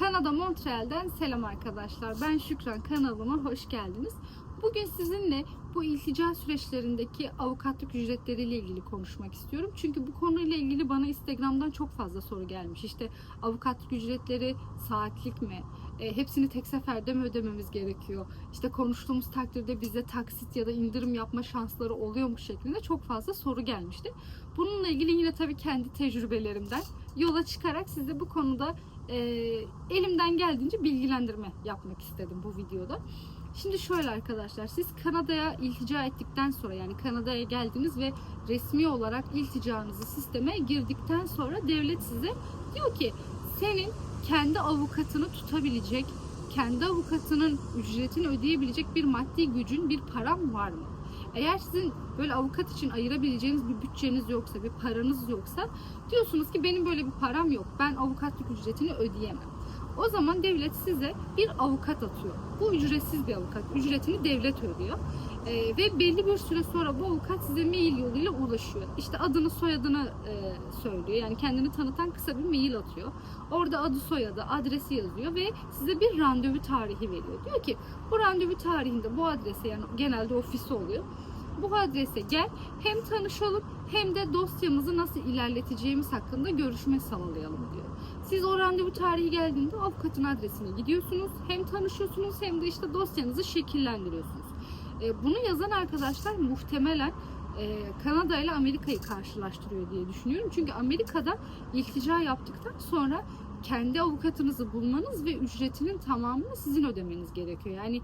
Kanada Montreal'den selam arkadaşlar. Ben Şükran kanalıma hoş geldiniz. Bugün sizinle bu iltica süreçlerindeki avukatlık ücretleriyle ilgili konuşmak istiyorum. Çünkü bu konuyla ilgili bana Instagram'dan çok fazla soru gelmiş. İşte avukatlık ücretleri saatlik mi? E, hepsini tek seferde mi ödememiz gerekiyor? İşte konuştuğumuz takdirde bize taksit ya da indirim yapma şansları oluyor mu şeklinde çok fazla soru gelmişti. Bununla ilgili yine tabii kendi tecrübelerimden yola çıkarak size bu konuda e, elimden geldiğince bilgilendirme yapmak istedim bu videoda. Şimdi şöyle arkadaşlar siz Kanada'ya iltica ettikten sonra yani Kanada'ya geldiniz ve resmi olarak ilticanızı sisteme girdikten sonra devlet size diyor ki senin kendi avukatını tutabilecek, kendi avukatının ücretini ödeyebilecek bir maddi gücün, bir param var mı? Eğer sizin böyle avukat için ayırabileceğiniz bir bütçeniz yoksa, bir paranız yoksa diyorsunuz ki benim böyle bir param yok. Ben avukatlık ücretini ödeyemem. O zaman devlet size bir avukat atıyor. Bu ücretsiz bir avukat. Ücretini devlet ödüyor. Ee, ve belli bir süre sonra bu avukat size mail yoluyla ulaşıyor. İşte adını soyadını e, söylüyor. Yani kendini tanıtan kısa bir mail atıyor. Orada adı soyadı, adresi yazıyor ve size bir randevu tarihi veriyor. Diyor ki bu randevu tarihinde bu adrese yani genelde ofisi oluyor. Bu adrese gel hem tanışalım hem de dosyamızı nasıl ilerleteceğimiz hakkında görüşme sağlayalım diyor. Siz o randevu tarihi geldiğinde avukatın adresine gidiyorsunuz. Hem tanışıyorsunuz hem de işte dosyanızı şekillendiriyorsunuz. E, bunu yazan arkadaşlar muhtemelen e, Kanada ile Amerika'yı karşılaştırıyor diye düşünüyorum. Çünkü Amerika'da iltica yaptıktan sonra kendi avukatınızı bulmanız ve ücretinin tamamını sizin ödemeniz gerekiyor. Yani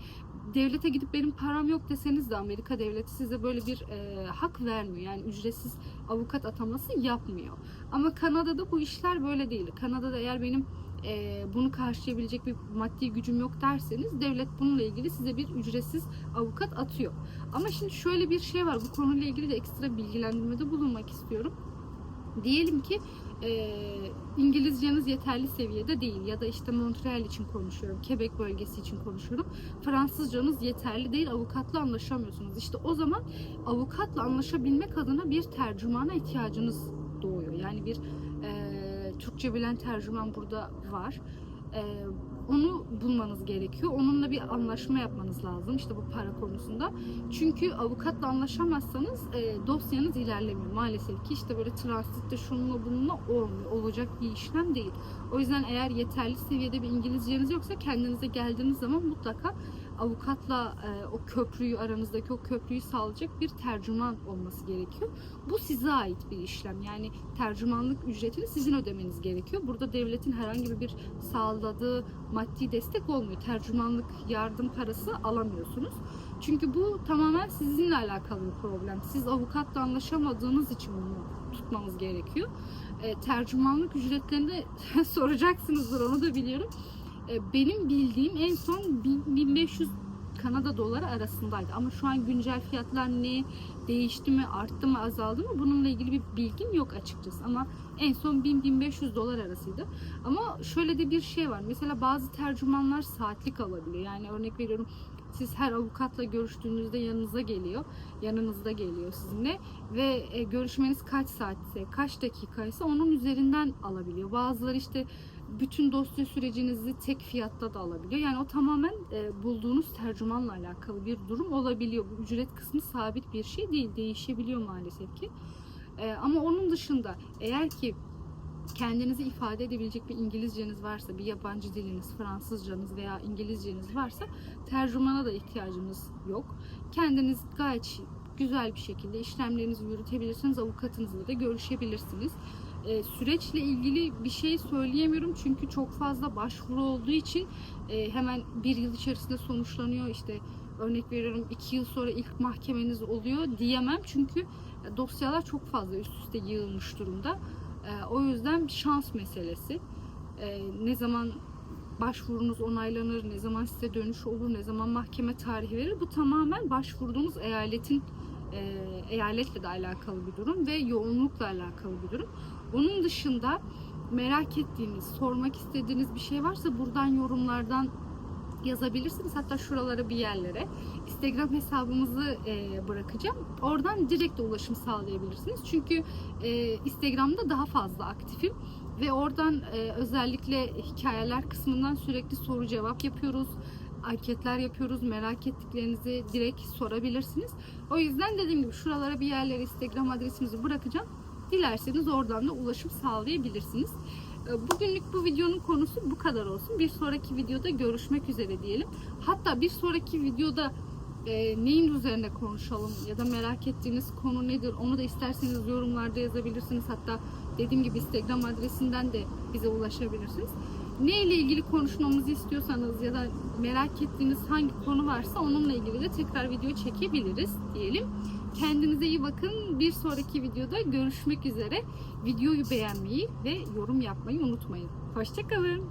devlete gidip benim param yok deseniz de Amerika devleti size böyle bir e, hak vermiyor. Yani ücretsiz avukat ataması yapmıyor. Ama Kanada'da bu işler böyle değil. Kanada'da eğer benim e, bunu karşılayabilecek bir maddi gücüm yok derseniz devlet bununla ilgili size bir ücretsiz avukat atıyor. Ama şimdi şöyle bir şey var. Bu konuyla ilgili de ekstra bilgilendirmede bulunmak istiyorum. Diyelim ki e, İngilizceniz yeterli seviyede değil ya da işte Montreal için konuşuyorum, Quebec bölgesi için konuşuyorum. Fransızcanız yeterli değil, avukatla anlaşamıyorsunuz. İşte o zaman avukatla anlaşabilmek adına bir tercümana ihtiyacınız doğuyor. Yani bir e, Türkçe bilen tercüman burada var. E, onu bulmanız gerekiyor. Onunla bir anlaşma yapmanız lazım işte bu para konusunda. Çünkü avukatla anlaşamazsanız e, dosyanız ilerlemiyor. Maalesef ki işte böyle transitte şununla bununla olmuyor. Olacak bir işlem değil. O yüzden eğer yeterli seviyede bir İngilizceniz yoksa kendinize geldiğiniz zaman mutlaka avukatla e, o köprüyü aranızdaki o köprüyü sağlayacak bir tercüman olması gerekiyor. Bu size ait bir işlem. Yani tercümanlık ücretini sizin ödemeniz gerekiyor. Burada devletin herhangi bir sağladığı maddi destek olmuyor. Tercümanlık yardım parası alamıyorsunuz. Çünkü bu tamamen sizinle alakalı bir problem. Siz avukatla anlaşamadığınız için bunu tutmanız gerekiyor. E, tercümanlık ücretlerini soracaksınızdır onu da biliyorum. E, benim bildiğim en son 1500 Kanada doları arasındaydı. Ama şu an güncel fiyatlar ne değişti mi, arttı mı, azaldı mı bununla ilgili bir bilgim yok açıkçası. Ama en son 1000-1500 dolar arasıydı. Ama şöyle de bir şey var. Mesela bazı tercümanlar saatlik alabiliyor. Yani örnek veriyorum siz her avukatla görüştüğünüzde yanınıza geliyor. Yanınızda geliyor sizinle ve e, görüşmeniz kaç saatse, kaç dakikaysa onun üzerinden alabiliyor. Bazıları işte bütün dosya sürecinizi tek fiyatta da alabiliyor. Yani o tamamen e, bulduğunuz tercümanla alakalı bir durum olabiliyor. Bu ücret kısmı sabit bir şey değil. Değişebiliyor maalesef ki. E, ama onun dışında eğer ki kendinizi ifade edebilecek bir İngilizceniz varsa, bir yabancı diliniz, Fransızcanız veya İngilizceniz varsa tercümana da ihtiyacınız yok. Kendiniz gayet güzel bir şekilde işlemlerinizi yürütebilirsiniz. Avukatınızla da görüşebilirsiniz. E, süreçle ilgili bir şey söyleyemiyorum çünkü çok fazla başvuru olduğu için e, hemen bir yıl içerisinde sonuçlanıyor. İşte örnek veriyorum iki yıl sonra ilk mahkemeniz oluyor diyemem çünkü dosyalar çok fazla üst üste yığılmış durumda. E, o yüzden şans meselesi. E, ne zaman başvurunuz onaylanır, ne zaman size dönüş olur, ne zaman mahkeme tarihi verir bu tamamen başvurduğunuz eyaletin e, eyaletle de alakalı bir durum ve yoğunlukla alakalı bir durum. Onun dışında merak ettiğiniz, sormak istediğiniz bir şey varsa buradan yorumlardan yazabilirsiniz. Hatta şuralara bir yerlere. Instagram hesabımızı e, bırakacağım. Oradan direkt ulaşım sağlayabilirsiniz. Çünkü e, Instagram'da daha fazla aktifim. Ve oradan e, özellikle hikayeler kısmından sürekli soru cevap yapıyoruz. Anketler yapıyoruz. Merak ettiklerinizi direkt sorabilirsiniz. O yüzden dediğim gibi şuralara bir yerlere Instagram adresimizi bırakacağım. Dilerseniz oradan da ulaşım sağlayabilirsiniz. E, Bugünlük bu videonun konusu bu kadar olsun. Bir sonraki videoda görüşmek üzere diyelim. Hatta bir sonraki videoda e, neyin üzerine konuşalım ya da merak ettiğiniz konu nedir onu da isterseniz yorumlarda yazabilirsiniz. Hatta dediğim gibi Instagram adresinden de bize ulaşabilirsiniz. Ne ile ilgili konuşmamızı istiyorsanız ya da merak ettiğiniz hangi konu varsa onunla ilgili de tekrar video çekebiliriz diyelim. Kendinize iyi bakın. Bir sonraki videoda görüşmek üzere. Videoyu beğenmeyi ve yorum yapmayı unutmayın. Hoşçakalın.